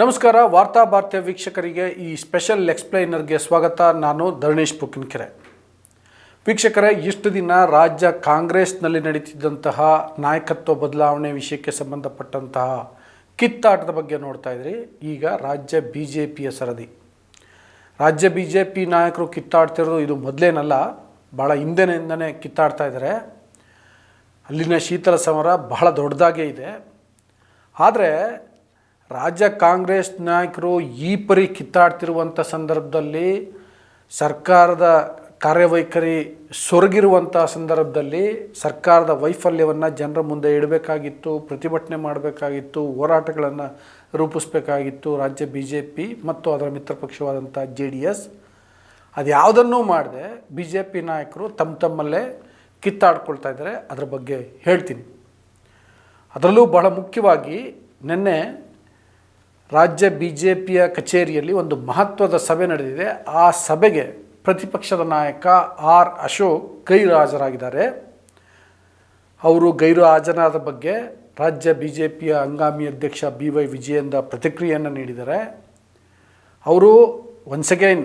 ನಮಸ್ಕಾರ, ವಾರ್ತಾ ಭಾರತೀಯ ವೀಕ್ಷಕರಿಗೆ ಈ ಸ್ಪೆಷಲ್ ಎಕ್ಸ್ಪ್ಲೈನರ್ಗೆ ಸ್ವಾಗತ. ನಾನು ಧರಣೇಶ್ ಪುಕ್ಕಿನ್ಕೆರೆ. ವೀಕ್ಷಕರೇ, ಇಷ್ಟು ದಿನ ರಾಜ್ಯ ಕಾಂಗ್ರೆಸ್ನಲ್ಲಿ ನಡೀತಿದ್ದಂತಹ ನಾಯಕತ್ವ ಬದಲಾವಣೆ ವಿಷಯಕ್ಕೆ ಸಂಬಂಧಪಟ್ಟಂತಹ ಕಿತ್ತಾಟದ ಬಗ್ಗೆ ನೋಡ್ತಾ ಇದ್ರಿ. ಈಗ ರಾಜ್ಯ ಬಿ ಜೆ ಪಿಯ ಸರದಿ. ರಾಜ್ಯ ಬಿ ಜೆ ಪಿ ನಾಯಕರು ಕಿತ್ತಾಡ್ತಿರೋದು ಇದು ಮೊದಲೇನಲ್ಲ ಭಾಳ ಹಿಂದೆನಿಂದನೇ ಕಿತ್ತಾಡ್ತಾ ಇದ್ದಾರೆ ಅಲ್ಲಿನ ಶೀತಲ ಸಮರ ಬಹಳ ದೊಡ್ಡದಾಗೇ ಇದೆ. ಆದರೆ ರಾಜ್ಯ ಕಾಂಗ್ರೆಸ್ ನಾಯಕರು ಈ ಪರಿ ಕಿತ್ತಾಡ್ತಿರುವಂಥ ಸಂದರ್ಭದಲ್ಲಿ ಸರ್ಕಾರದ ಕಾರ್ಯವೈಖರಿ ಸೊರಗಿರುವಂಥ ಸಂದರ್ಭದಲ್ಲಿ ಸರ್ಕಾರದ ವೈಫಲ್ಯವನ್ನು ಜನರ ಮುಂದೆ ಇಡಬೇಕಾಗಿತ್ತು, ಪ್ರತಿಭಟನೆ ಮಾಡಬೇಕಾಗಿತ್ತು, ಹೋರಾಟಗಳನ್ನು ರೂಪಿಸಬೇಕಾಗಿತ್ತು ರಾಜ್ಯ ಬಿ ಜೆ ಪಿ ಮತ್ತು ಅದರ ಮಿತ್ರ ಪಕ್ಷವಾದಂಥ ಜೆ ಡಿ ಎಸ್. ಅದು ಯಾವುದನ್ನೂ ಮಾಡದೆ ಬಿ ಜೆ ಪಿ ನಾಯಕರು ತಮ್ಮ ತಮ್ಮಲ್ಲೇ ಕಿತ್ತಾಡ್ಕೊಳ್ತಾ ಇದ್ದಾರೆ. ಅದರ ಬಗ್ಗೆ ಹೇಳ್ತೀನಿ. ಅದರಲ್ಲೂ ಬಹಳ ಮುಖ್ಯವಾಗಿ ನಿನ್ನೆ ರಾಜ್ಯ ಬಿ ಜೆ ಪಿಯ ಕಚೇರಿಯಲ್ಲಿ ಒಂದು ಮಹತ್ವದ ಸಭೆ ನಡೆದಿದೆ. ಆ ಸಭೆಗೆ ಪ್ರತಿಪಕ್ಷದ ನಾಯಕ ಆರ್ ಅಶೋಕ್ ಗೈರು ಹಾಜರಾಗಿದ್ದಾರೆ ಅವರು ಗೈರು ಹಾಜರಾದ ಬಗ್ಗೆ ರಾಜ್ಯ ಬಿ ಜೆ ಪಿಯ ಹಂಗಾಮಿ ಅಧ್ಯಕ್ಷ ಬಿ ವೈ ವಿಜಯೇಂದ್ರ ಪ್ರತಿಕ್ರಿಯೆಯನ್ನು ನೀಡಿದ್ದಾರೆ. ಅವರು ಒನ್ಸ್ ಅಗೈನ್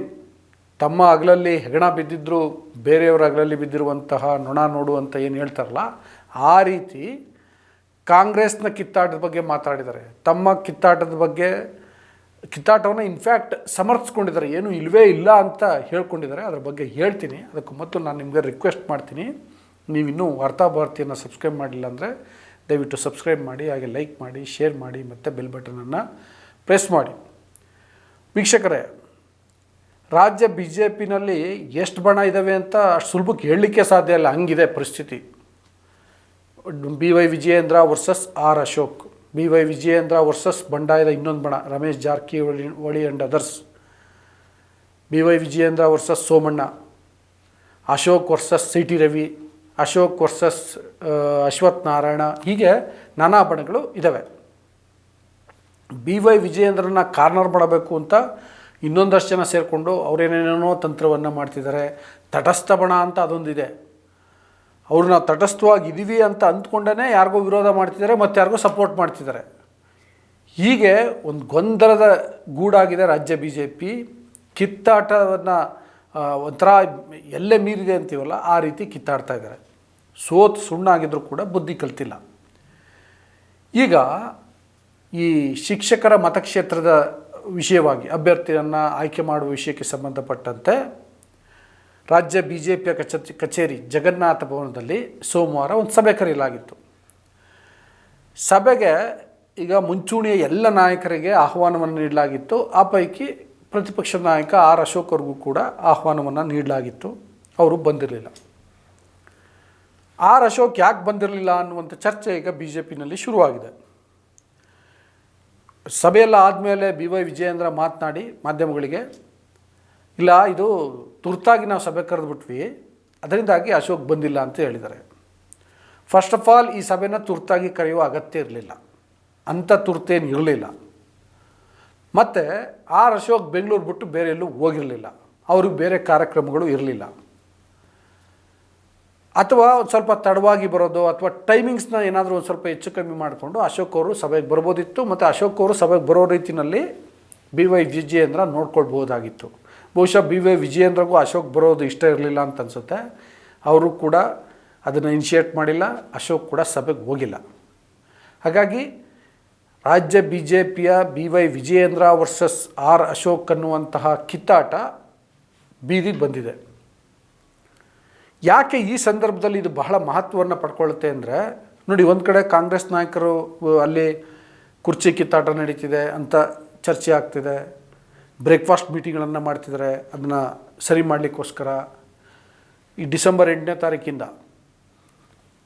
ತಮ್ಮ ಅಗಲಲ್ಲಿ ಹೆಗಣ ಬಿದ್ದಿದ್ದರೂ ಬೇರೆಯವರ ಅಗಲಲ್ಲಿ ಬಿದ್ದಿರುವಂತಹ ನೊಣ ನೋಡು ಅಂತ ಏನು ಹೇಳ್ತಾರಲ್ಲ, ಆ ರೀತಿ ಕಾಂಗ್ರೆಸ್ನ ಕಿತ್ತಾಟದ ಬಗ್ಗೆ ಮಾತಾಡಿದ್ದಾರೆ. ತಮ್ಮ ಕಿತ್ತಾಟದ ಬಗ್ಗೆ, ಕಿತ್ತಾಟವನ್ನು ಇನ್ಫ್ಯಾಕ್ಟ್ ಸಮರ್ಥಿಸ್ಕೊಂಡಿದ್ದಾರೆ. ಏನು ಇಲ್ಲವೇ ಇಲ್ಲ ಅಂತ ಹೇಳ್ಕೊಂಡಿದ್ದಾರೆ. ಅದ್ರ ಬಗ್ಗೆ ಹೇಳ್ತೀನಿ. ಅದಕ್ಕೆ ಮತ್ತು ನಾನು ನಿಮಗೆ ರಿಕ್ವೆಸ್ಟ್ ಮಾಡ್ತೀನಿ. ನೀವಿನ್ನೂ ವಾರ್ತಾಭಾರತಿಯನ್ನು ಸಬ್ಸ್ಕ್ರೈಬ್ ಮಾಡಿಲ್ಲ ಅಂದರೆ ದಯವಿಟ್ಟು ಸಬ್ಸ್ಕ್ರೈಬ್ ಮಾಡಿ, ಹಾಗೆ ಲೈಕ್ ಮಾಡಿ ಶೇರ್ ಮಾಡಿ, ಮತ್ತು ಬೆಲ್ ಬಟನನ್ನು ಪ್ರೆಸ್ ಮಾಡಿ. ವೀಕ್ಷಕರೇ, ರಾಜ್ಯ ಬಿ ಜೆ ಪಿನಲ್ಲಿ ಎಷ್ಟು ಬಣ ಇದ್ದಾವೆ ಅಂತ ಅಷ್ಟು ಸುಲಭಕ್ಕೆ ಹೇಳಲಿಕ್ಕೆ ಸಾಧ್ಯ ಇಲ್ಲ. ಹಂಗಿದೆ ಪರಿಸ್ಥಿತಿ. B Y Vijayendra versus R Ashok, B Y Vijayendra versus ಬಂಡಾಯದ ಇನ್ನೊಂದು ಬಣ, Ramesh Jarkiholi ಒಳಿ and others, B Y Vijayendra versus Somanna, Ashok versus C T Ravi, Ashok versus Ashwath Narayana, ಹೀಗೆ ನಾನಾ ಬಣಗಳು ಇದ್ದಾವೆ ಬಿ ವೈ ವಿಜಯೇಂದ್ರನ ಕಾರ್ನರ್ ಮಾಡಬೇಕು ಅಂತ ಇನ್ನೊಂದಷ್ಟು ಜನ ಸೇರಿಕೊಂಡು ಅವರೇನೇನೇನೋ ತಂತ್ರವನ್ನು ಮಾಡ್ತಿದ್ದಾರೆ, ತಟಸ್ಥ ಬಣ ಅಂತ ಅದೊಂದಿದೆ. ಅವ್ರು ನಾ ತಟಸ್ಥವಾಗಿ ಇದ್ದೀವಿ ಅಂತ ಅಂದ್ಕೊಂಡೇ ಯಾರಿಗೋ ವಿರೋಧ ಮಾಡ್ತಿದ್ದಾರೆ, ಮತ್ತು ಯಾರಿಗೋ ಸಪೋರ್ಟ್ ಮಾಡ್ತಿದ್ದಾರೆ. ಹೀಗೆ ಒಂದು ಗೊಂದಲದ ಗೂಡಾಗಿದೆ ರಾಜ್ಯ ಬಿ ಜೆ ಪಿ ಕಿತ್ತಾಟವನ್ನು ಒಂಥರ ಎಲ್ಲೇ ಮೀರಿದೆ ಅಂತೀವಲ್ಲ, ಆ ರೀತಿ ಕಿತ್ತಾಡ್ತಾ ಇದ್ದಾರೆ. ಸೋತ್ ಸುಣ್ಣಾಗಿದ್ದರೂ ಕೂಡ ಬುದ್ಧಿ ಕಲ್ತಿಲ್ಲ. ಈಗ ಈ ಶಿಕ್ಷಕರ ಮತಕ್ಷೇತ್ರದ ವಿಷಯವಾಗಿ, ಅಭ್ಯರ್ಥಿಯನ್ನು ಆಯ್ಕೆ ಮಾಡುವ ವಿಷಯಕ್ಕೆ ಸಂಬಂಧಪಟ್ಟಂತೆ ರಾಜ್ಯ ಬಿ ಜೆ ಪಿಯ ಕಚ ಕಚೇರಿ ಜಗನ್ನಾಥ ಭವನದಲ್ಲಿ ಸೋಮವಾರ ಒಂದು ಸಭೆ ಕರೆಯಲಾಗಿತ್ತು. ಸಭೆಗೆ ಈಗ ಮುಂಚೂಣಿಯ ಎಲ್ಲ ನಾಯಕರಿಗೆ ಆಹ್ವಾನವನ್ನು ನೀಡಲಾಗಿತ್ತು. ಆ ಪೈಕಿ ಪ್ರತಿಪಕ್ಷದ ನಾಯಕ ಆರ್ ಅಶೋಕ್ ಕೂಡ ಆಹ್ವಾನವನ್ನು ನೀಡಲಾಗಿತ್ತು. ಅವರು ಬಂದಿರಲಿಲ್ಲ. ಆರ್ ಅಶೋಕ್ ಯಾಕೆ ಬಂದಿರಲಿಲ್ಲ ಅನ್ನುವಂಥ ಚರ್ಚೆ ಈಗ ಬಿ ಜೆ ಪಿನಲ್ಲಿ ಶುರುವಾಗಿದೆ. ಸಭೆಯೆಲ್ಲ ಆದಮೇಲೆ ಬಿ ವೈ ವಿಜಯೇಂದ್ರ ಮಾತನಾಡಿ ಮಾಧ್ಯಮಗಳಿಗೆ ಇಲ್ಲ, ಇದು ತುರ್ತಾಗಿ ನಾವು ಸಭೆ ಕರೆದುಬಿಟ್ವಿ. ಅದರಿಂದಾಗಿ ಅಶೋಕ್ ಬಂದಿಲ್ಲ ಅಂತ ಹೇಳಿದ್ದಾರೆ. ಫಸ್ಟ್ ಆಫ್ ಆಲ್ ಈ ಸಭೆನ ತುರ್ತಾಗಿ ಕರೆಯುವ ಅಗತ್ಯ ಇರಲಿಲ್ಲ. ಅಂಥ ತುರ್ತೇನು ಇರಲಿಲ್ಲ. ಮತ್ತು ಆ ಅಶೋಕ್ ಬೆಂಗಳೂರು ಬಿಟ್ಟು ಬೇರೆ ಎಲ್ಲೂ ಹೋಗಿರಲಿಲ್ಲ. ಅವ್ರಿಗೆ ಬೇರೆ ಕಾರ್ಯಕ್ರಮಗಳು ಇರಲಿಲ್ಲ. ಅಥವಾ ಒಂದು ಸ್ವಲ್ಪ ತಡವಾಗಿ ಬರೋದು ಅಥವಾ ಟೈಮಿಂಗ್ಸ್ನ ಏನಾದರೂ ಒಂದು ಸ್ವಲ್ಪ ಹೆಚ್ಚು ಕಮ್ಮಿ ಮಾಡಿಕೊಂಡು ಅಶೋಕ್ ಅವರು ಸಭೆಗೆ ಬರ್ಬೋದಿತ್ತು. ಮತ್ತು ಅಶೋಕ್ ಅವರು ಸಭೆಗೆ ಬರೋ ರೀತಿಯಲ್ಲಿ ಬಿ ವೈ ಜಿ ಜಿ ಅಂದ್ರೆ ನೋಡ್ಕೊಳ್ಬೋದಾಗಿತ್ತು ಬಹುಶಃ ಬಿ ವೈ ವಿಜಯೇಂದ್ರಗೂ ಅಶೋಕ್ ಬರೋದು ಇಷ್ಟ ಇರಲಿಲ್ಲ ಅಂತ ಅನಿಸುತ್ತೆ. ಅವರು ಕೂಡ ಅದನ್ನು ಇನಿಷಿಯೇಟ್ ಮಾಡಿಲ್ಲ, ಅಶೋಕ್ ಕೂಡ ಸಭೆಗೆ ಹೋಗಿಲ್ಲ. ಹಾಗಾಗಿ ರಾಜ್ಯ ಬಿ ಜೆ ಪಿಯ B Y Vijayendra versus R Ashok ಅನ್ನುವಂತಹ ಕಿತ್ತಾಟ ಬೀದಿಗೆ ಬಂದಿದೆ. ಯಾಕೆ ಈ ಸಂದರ್ಭದಲ್ಲಿ ಇದು ಬಹಳ ಮಹತ್ವವನ್ನು ಪಡ್ಕೊಳ್ಳುತ್ತೆ ಅಂದರೆ, ನೋಡಿ ಒಂದು ಕಡೆ ಕಾಂಗ್ರೆಸ್ ನಾಯಕರು ಅಲ್ಲಿ ಕುರ್ಚಿ ಕಿತ್ತಾಟ ನಡೀತಿದೆ ಅಂತ ಚರ್ಚೆ ಆಗ್ತಿದೆ. ಬ್ರೇಕ್ಫಾಸ್ಟ್ ಮೀಟಿಂಗ್ಗಳನ್ನು ಮಾಡ್ತಿದ್ದಾರೆ ಅದನ್ನು ಸರಿ ಮಾಡಲಿಕ್ಕೋಸ್ಕರ ಈ ಡಿಸೆಂಬರ್ ಎಂಟನೇ ತಾರೀಕಿಂದ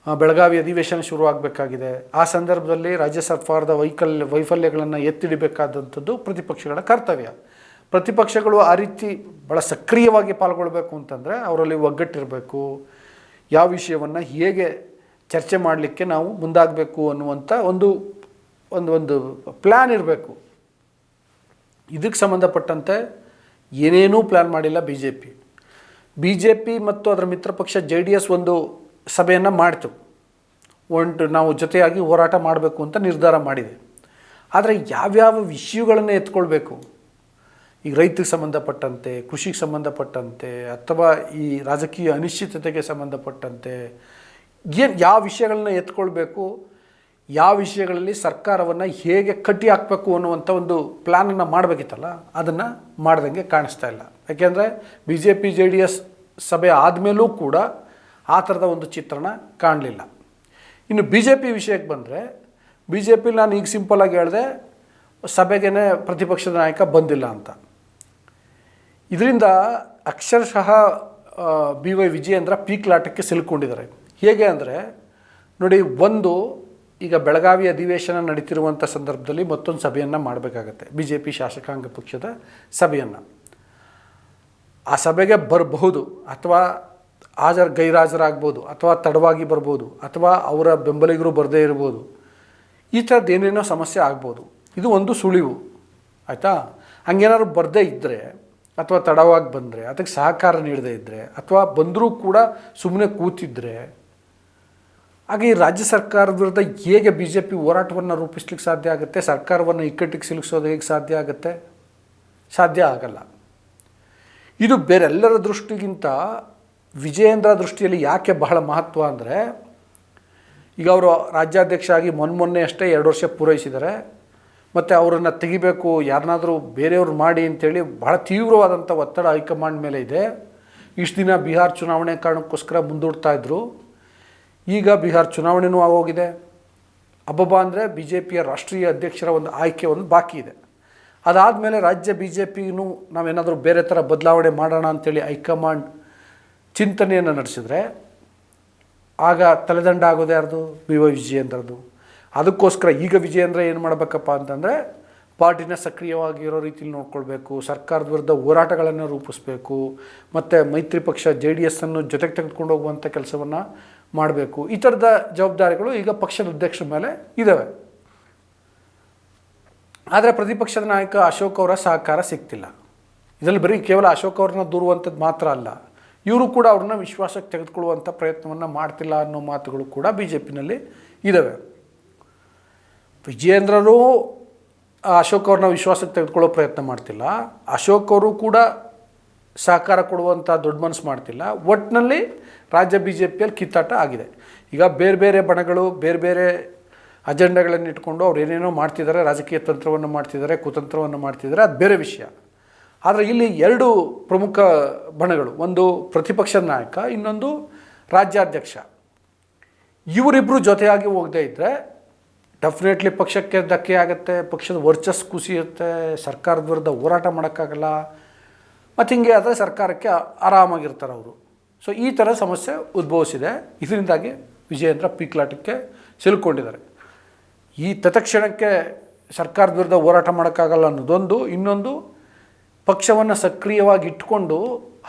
ಬೆಳಗಾವಿ ಅಧಿವೇಶನ ಶುರುವಾಗಬೇಕಾಗಿದೆ. ಆ ಸಂದರ್ಭದಲ್ಲಿ ರಾಜ್ಯ ಸರ್ಕಾರದ ವೈಕಲ್ ವೈಫಲ್ಯಗಳನ್ನು ಎತ್ತಿಡಬೇಕಾದಂಥದ್ದು ಪ್ರತಿಪಕ್ಷಗಳ ಕರ್ತವ್ಯ. ಪ್ರತಿಪಕ್ಷಗಳು ಆ ರೀತಿ ಭಾಳ ಸಕ್ರಿಯವಾಗಿ ಪಾಲ್ಗೊಳ್ಬೇಕು ಅಂತಂದರೆ ಅವರಲ್ಲಿ ಒಗ್ಗಟ್ಟಿರಬೇಕು. ಯಾವ ವಿಷಯವನ್ನು ಹೇಗೆ ಚರ್ಚೆ ಮಾಡಲಿಕ್ಕೆ ನಾವು ಮುಂದಾಗಬೇಕು ಅನ್ನುವಂಥ ಒಂದು ಒಂದು ಒಂದು ಪ್ಲ್ಯಾನ್ ಇರಬೇಕು. ಇದಕ್ಕೆ ಸಂಬಂಧಪಟ್ಟಂತೆ ಏನೇನೂ ಪ್ಲ್ಯಾನ್ ಮಾಡಿಲ್ಲ B J P B J P ಮತ್ತು ಅದರ ಮಿತ್ರ ಪಕ್ಷ ಜೆ ಡಿ ಎಸ್ ಒಂದು ಸಭೆಯನ್ನು ಮಾಡ್ತು. ಒಂಟು ನಾವು ಜೊತೆಯಾಗಿ ಹೋರಾಟ ಮಾಡಬೇಕು ಅಂತ ನಿರ್ಧಾರ ಮಾಡಿದೆ. ಆದರೆ ಯಾವ್ಯಾವ ವಿಷಯಗಳನ್ನು ಎತ್ಕೊಳ್ಬೇಕು? ಈಗ ರೈತಕ್ಕೆ ಸಂಬಂಧಪಟ್ಟಂತೆ, ಕೃಷಿಗೆ ಸಂಬಂಧಪಟ್ಟಂತೆ, ಅಥವಾ ಈ ರಾಜಕೀಯ ಅನಿಶ್ಚಿತತೆಗೆ ಸಂಬಂಧಪಟ್ಟಂತೆ, ಏನು, ಯಾವ ವಿಷಯಗಳನ್ನ ಎತ್ಕೊಳ್ಬೇಕು? ಯಾವ ವಿಷಯಗಳಲ್ಲಿ ಸರ್ಕಾರವನ್ನು ಹೇಗೆ ಕಟ್ಟಿ ಹಾಕಬೇಕು ಅನ್ನುವಂಥ ಒಂದು ಪ್ಲ್ಯಾನನ್ನು ಮಾಡಬೇಕಿತ್ತಲ್ಲ, ಅದನ್ನು ಮಾಡ್ದಂಗೆ ಕಾಣಿಸ್ತಾ ಇಲ್ಲ. ಯಾಕೆಂದರೆ B J P J D S ಸಭೆ ಆದಮೇಲೂ ಕೂಡ ಆ ಥರದ ಒಂದು ಚಿತ್ರಣ ಕಾಣಲಿಲ್ಲ. ಇನ್ನು ಬಿ ಜೆ ಪಿ ವಿಷಯಕ್ಕೆ ಬಂದರೆ ಬಿ ಜೆ ಪಿಲಿ ನಾನು ಈಗ ಸಿಂಪಲಾಗಿ ಹೇಳಿದೆ ಸಭೆಗೇ ಪ್ರತಿಪಕ್ಷದ ನಾಯಕ ಬಂದಿಲ್ಲ ಅಂತ. ಇದರಿಂದ ಅಕ್ಷರಶಃ ಬಿ ವೈ ವಿಜಯೇಂದ್ರ ಪೀಕ್ಲಾಟಕ್ಕೆ ಸಿಲುಕೊಂಡಿದ್ದಾರೆ. ಹೇಗೆ ಅಂದರೆ, ನೋಡಿ, ಒಂದು ಈಗ ಬೆಳಗಾವಿ ಅಧಿವೇಶನ ನಡೀತಿರುವಂಥ ಸಂದರ್ಭದಲ್ಲಿ ಮತ್ತೊಂದು ಸಭೆಯನ್ನು ಮಾಡಬೇಕಾಗತ್ತೆ. ಬಿ ಜೆ ಪಿ ಶಾಸಕಾಂಗ ಪಕ್ಷದ ಸಭೆಯನ್ನು. ಆ ಸಭೆಗೆ ಬರಬಹುದು ಅಥವಾ ಹಾಜರ್ ಗೈರಾಜರಾಗ್ಬೋದು ಅಥವಾ ತಡವಾಗಿ ಬರ್ಬೋದು ಅಥವಾ ಅವರ ಬೆಂಬಲಿಗರು ಬರದೇ ಇರ್ಬೋದು. ಈ ಥರದ್ದು ಏನೇನೋ ಸಮಸ್ಯೆ ಆಗ್ಬೋದು. ಇದು ಒಂದು ಸುಳಿವು. ಆಯಿತಾ? ಹಂಗೇನಾದ್ರು ಬರದೇ ಇದ್ದರೆ ಅಥವಾ ತಡವಾಗಿ ಬಂದರೆ, ಅದಕ್ಕೆ ಸಹಕಾರ ನೀಡದೇ ಇದ್ದರೆ ಅಥವಾ ಬಂದರೂ ಕೂಡ ಸುಮ್ಮನೆ ಕೂತಿದ್ರೆ ಆಗ ಈ ರಾಜ್ಯ ಸರ್ಕಾರದ ವಿರುದ್ಧ ಹೇಗೆ ಬಿ ಜೆ ಪಿ ಹೋರಾಟವನ್ನು ರೂಪಿಸ್ಲಿಕ್ಕೆ ಸಾಧ್ಯ ಆಗುತ್ತೆ, ಸರ್ಕಾರವನ್ನು ಇಕ್ಕಟ್ಟಿಗೆ ಸಿಲುಕಿಸೋದು ಹೇಗೆ ಸಾಧ್ಯ ಆಗುತ್ತೆ? ಸಾಧ್ಯ ಆಗಲ್ಲ. ಇದು ಬೇರೆಲ್ಲರ ದೃಷ್ಟಿಗಿಂತ ವಿಜಯೇಂದ್ರ ದೃಷ್ಟಿಯಲ್ಲಿ ಯಾಕೆ ಬಹಳ ಮಹತ್ವ ಅಂದರೆ, ಈಗ ಅವರು ರಾಜ್ಯಾಧ್ಯಕ್ಷ ಆಗಿ ಮೊನ್ನೆ ಅಷ್ಟೇ ಎರಡು ವರ್ಷ ಪೂರೈಸಿದ್ದಾರೆ. ಮತ್ತು ಅವರನ್ನು ತೆಗಿಬೇಕು, ಯಾರನ್ನಾದರೂ ಬೇರೆಯವ್ರು ಮಾಡಿ ಅಂತೇಳಿ ಬಹಳ ತೀವ್ರವಾದಂಥ ಒತ್ತಡ ಹೈಕಮಾಂಡ್ ಮೇಲೆ ಇದೆ. ಇಷ್ಟು ದಿನ ಬಿಹಾರ್ ಚುನಾವಣೆ ಕಾರಣಕ್ಕೋಸ್ಕರ ಮುಂದೂಡ್ತಾ ಇದ್ದರು ಈಗ ಬಿಹಾರ್ ಚುನಾವಣೆನೂ ಆಗೋಗಿದೆ. ಅಬ್ಬಬ್ಬ ಅಂದರೆ ಬಿ ಜೆ ಪಿಯ ರಾಷ್ಟ್ರೀಯ ಅಧ್ಯಕ್ಷರ ಒಂದು ಆಯ್ಕೆ ಒಂದು ಬಾಕಿ ಇದೆ. ಅದಾದಮೇಲೆ ರಾಜ್ಯ ಬಿ ಜೆ ಪಿನೂ ನಾವೇನಾದರೂ ಬೇರೆ ಥರ ಬದಲಾವಣೆ ಮಾಡೋಣ ಅಂತೇಳಿ ಹೈಕಮಾಂಡ್ ಚಿಂತನೆಯನ್ನು ನಡೆಸಿದರೆ ಆಗ ತಲೆದಂಡ ಆಗೋದು ಯಾರ್ದು? ವಿ ವೈ ವಿಜಯೇಂದ್ರದ್ದು. ಅದಕ್ಕೋಸ್ಕರ ಈಗ ವಿಜಯೇಂದ್ರ ಏನು ಮಾಡಬೇಕಪ್ಪ ಅಂತಂದರೆ ಪಾರ್ಟಿನ ಸಕ್ರಿಯವಾಗಿರೋ ರೀತಿಯಲ್ಲಿ ನೋಡ್ಕೊಳ್ಬೇಕು, ಸರ್ಕಾರದ ವಿರುದ್ಧ ಹೋರಾಟಗಳನ್ನು ರೂಪಿಸಬೇಕು, ಮತ್ತು ಮೈತ್ರಿ ಪಕ್ಷ, ಜೆ ಡಿ ಎಸ್ಸನ್ನು ಜೊತೆಗೆ ತೆಗೆದುಕೊಂಡು ಹೋಗುವಂಥ ಕೆಲಸವನ್ನು ಮಾಡಬೇಕು. ಈ ಥರದ ಜವಾಬ್ದಾರಿಗಳು ಈಗ ಪಕ್ಷದ ಅಧ್ಯಕ್ಷರ ಮೇಲೆ ಇದ್ದಾವೆ ಆದರೆ ಪ್ರತಿಪಕ್ಷದ ನಾಯಕ ಅಶೋಕ್ ಅವರ ಸಹಕಾರ ಸಿಗ್ತಿಲ್ಲ. ಇದರಲ್ಲಿ ಬರೀ ಕೇವಲ ಅಶೋಕ್ ಅವ್ರನ್ನ ದೂರುವಂಥದ್ದು ಮಾತ್ರ ಅಲ್ಲ, ಇವರು ಕೂಡ ಅವ್ರನ್ನ ವಿಶ್ವಾಸಕ್ಕೆ ತೆಗೆದುಕೊಳ್ಳುವಂಥ ಪ್ರಯತ್ನವನ್ನು ಮಾಡ್ತಿಲ್ಲ ಅನ್ನೋ ಮಾತುಗಳು ಕೂಡ ಬಿ ಜೆ ಪಿನಲ್ಲಿ ಇದ್ದಾವೆ ವಿಜಯೇಂದ್ರರು ಅಶೋಕ್ ಅವ್ರನ್ನ ವಿಶ್ವಾಸಕ್ಕೆ ತೆಗೆದುಕೊಳ್ಳೋ ಪ್ರಯತ್ನ ಮಾಡ್ತಿಲ್ಲ. ಅಶೋಕ್ ಅವರು ಕೂಡ ಸಹಕಾರ ಕೊಡುವಂಥ ದೊಡ್ಡ ಮನಸ್ಸು ಮಾಡ್ತಿಲ್ಲ. ಒಟ್ಟಿನಲ್ಲಿ ರಾಜ್ಯ ಬಿ ಜೆ ಪಿಯಲ್ಲಿ ಕಿತ್ತಾಟ ಆಗಿದೆ. ಈಗ ಬೇರೆ ಬೇರೆ ಬಣಗಳು, ಬೇರೆ ಬೇರೆ ಅಜೆಂಡಾಗಳನ್ನು ಇಟ್ಕೊಂಡು ಅವ್ರು ಏನೇನೋ ಮಾಡ್ತಿದ್ದಾರೆ, ರಾಜಕೀಯ ತಂತ್ರವನ್ನು ಮಾಡ್ತಿದ್ದಾರೆ, ಕುತಂತ್ರವನ್ನು ಮಾಡ್ತಿದ್ದಾರೆ, ಅದು ಬೇರೆ ವಿಷಯ. ಆದರೆ ಇಲ್ಲಿ ಎರಡು ಪ್ರಮುಖ ಬಣಗಳು, ಒಂದು ಪ್ರತಿಪಕ್ಷದ ನಾಯಕ, ಇನ್ನೊಂದು ರಾಜ್ಯಾಧ್ಯಕ್ಷ. ಇವರಿಬ್ಬರು ಜೊತೆಯಾಗಿ ಹೋಗದೇ ಇದ್ದರೆ ಡೆಫಿನೆಟ್ಲಿ ಪಕ್ಷಕ್ಕೆ ಧಕ್ಕೆ ಆಗುತ್ತೆ, ಪಕ್ಷದ ವರ್ಚಸ್ ಕುಸಿಯುತ್ತೆ, ಸರ್ಕಾರದ ವಿರುದ್ಧ ಹೋರಾಟ ಮಾಡೋಕ್ಕಾಗಲ್ಲ ಮತ್ತು ಹಿಂಗೆ ಆದರೆ ಸರ್ಕಾರಕ್ಕೆ ಆರಾಮಾಗಿರ್ತಾರೆ ಅವರು. ಸೊ ಈ ಥರ ಸಮಸ್ಯೆ ಉದ್ಭವಿಸಿದೆ. ಇದರಿಂದಾಗಿ ವಿಜಯೇಂದ್ರ ಪೀಕ್ಲಾಟಕ್ಕೆ ಸಿಲುಕೊಂಡಿದ್ದಾರೆ. ಈ ತತ್ಕ್ಷಣಕ್ಕೆ ಸರ್ಕಾರದ ವಿರುದ್ಧ ಹೋರಾಟ ಮಾಡೋಕ್ಕಾಗಲ್ಲ ಅನ್ನೋದೊಂದು. ಇನ್ನೊಂದು, ಪಕ್ಷವನ್ನು ಸಕ್ರಿಯವಾಗಿ ಇಟ್ಕೊಂಡು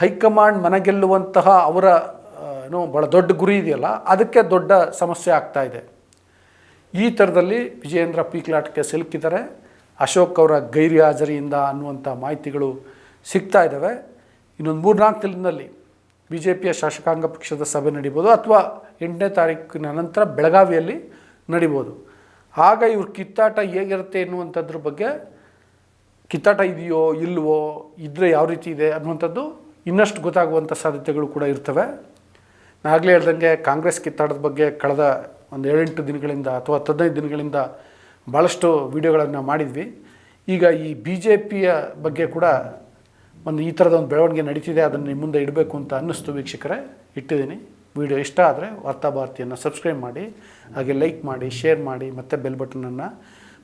ಹೈಕಮಾಂಡ್ ಮನಗೆಲ್ಲುವಂತಹ ಅವರ ಏನು ಭಾಳ ದೊಡ್ಡ ಗುರಿ ಇದೆಯಲ್ಲ, ಅದಕ್ಕೆ ದೊಡ್ಡ ಸಮಸ್ಯೆ ಆಗ್ತಾ ಇದೆ. ಈ ಥರದಲ್ಲಿ ವಿಜಯೇಂದ್ರ ಪೀಕ್ಲಾಟಕ್ಕೆ ಸಿಲುಕಿದ್ದಾರೆ. ಅಶೋಕ್ ಅವರ ಗೈರಿ ಹಾಜರಿಯಿಂದ ಅನ್ನುವಂಥ ಮಾಹಿತಿಗಳು ಸಿಗ್ತಾ ಇದ್ದಾವೆ ಇನ್ನೊಂದು ಮೂರ್ನಾಲ್ಕು ದಿನದಲ್ಲಿ ಬಿ ಜೆ ಪಿಯ ಶಾಸಕಾಂಗ ಪಕ್ಷದ ಸಭೆ ನಡೀಬೋದು ಅಥವಾ ಎಂಟನೇ ತಾರೀಕಿನ ನಂತರ ಬೆಳಗಾವಿಯಲ್ಲಿ ನಡಿಬೋದು. ಆಗ ಇವ್ರ ಕಿತ್ತಾಟ ಹೇಗಿರುತ್ತೆ ಎನ್ನುವಂಥದ್ರ ಬಗ್ಗೆ ಕಿತ್ತಾಟ ಇದೆಯೋ ಇಲ್ಲವೋ ಇದ್ದರೆ ಯಾವ ರೀತಿ ಇದೆ ಅನ್ನುವಂಥದ್ದು ಇನ್ನಷ್ಟು ಗೊತ್ತಾಗುವಂಥ ಸಾಧ್ಯತೆಗಳು ಕೂಡ ಇರ್ತವೆ. ನಾನು ಆಗಲೇ ಹೇಳ್ದಂಗೆ ಕಾಂಗ್ರೆಸ್ ಕಿತ್ತಾಟದ ಬಗ್ಗೆ ಕಳೆದ ಒಂದು ಏಳೆಂಟು ದಿನಗಳಿಂದ ಅಥವಾ ಹದಿನೈದು ದಿನಗಳಿಂದ ಭಾಳಷ್ಟು ವಿಡಿಯೋಗಳನ್ನು ಮಾಡಿದ್ವಿ. ಈಗ ಈ ಬಿ ಜೆ ಪಿಯ ಬಗ್ಗೆ ಕೂಡ ಒಂದು ಈ ಥರದ ಒಂದು ಬೆಳವಣಿಗೆ ನಡೀತಿದೆ, ಅದನ್ನು ನಿಮ್ಮ ಮುಂದೆ ಇಡಬೇಕು ಅಂತ ಅನ್ನಿಸ್ತು ವೀಕ್ಷಕರೇ. ಇಟ್ಟಿದ್ದೀನಿ. ವಿಡಿಯೋ ಇಷ್ಟ ಆದರೆ ವಾರ್ತಾಭಾರತಿಯನ್ನು ಸಬ್ಸ್ಕ್ರೈಬ್ ಮಾಡಿ, ಹಾಗೆ ಲೈಕ್ ಮಾಡಿ ಶೇರ್ ಮಾಡಿ, ಮತ್ತು ಬೆಲ್ ಬಟನನ್ನು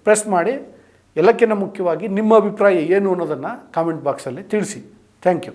ಪ್ರೆಸ್ ಮಾಡಿ. ಎಲ್ಲಕ್ಕಿಂತ ಮುಖ್ಯವಾಗಿ ನಿಮ್ಮ ಅಭಿಪ್ರಾಯ ಏನು ಅನ್ನೋದನ್ನು ಕಾಮೆಂಟ್ ಬಾಕ್ಸಲ್ಲಿ ತಿಳಿಸಿ. Thank you